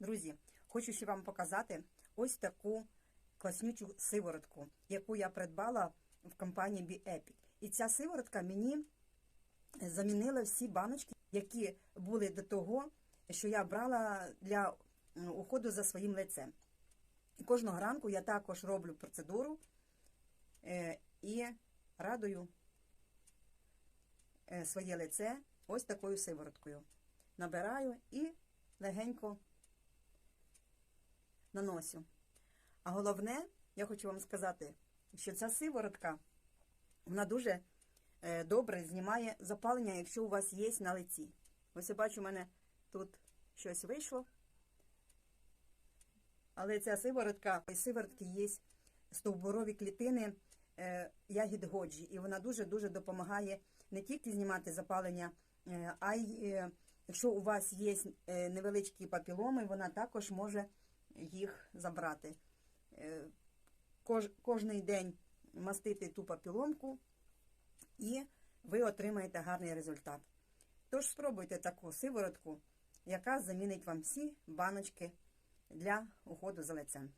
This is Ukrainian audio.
Друзі, хочу ще вам показати ось таку класнючу сиворотку, яку я придбала в компанії BeEpic. І ця сиворотка мені замінила всі баночки, які були до того, що я брала для уходу за своїм лицем. І кожного ранку я також роблю процедуру е, і радую е, своє лице ось такою сивороткою. Набираю і легенько наносю. А головне, я хочу вам сказати, що ця сиворотка, вона дуже е, добре знімає запалення, якщо у вас є на лиці. Ось я бачу, у мене тут щось вийшло. Але ця сиворотка, і сиворотки є стовбурові клітини е, ягід годжі, і вона дуже-дуже допомагає не тільки знімати запалення, е, а й якщо у вас є невеличкі папіломи, вона також може їх забрати. Е, кож, кожний день мастити ту папіломку, і ви отримаєте гарний результат. Тож спробуйте таку сиворотку, яка замінить вам всі баночки для уходу за лицем.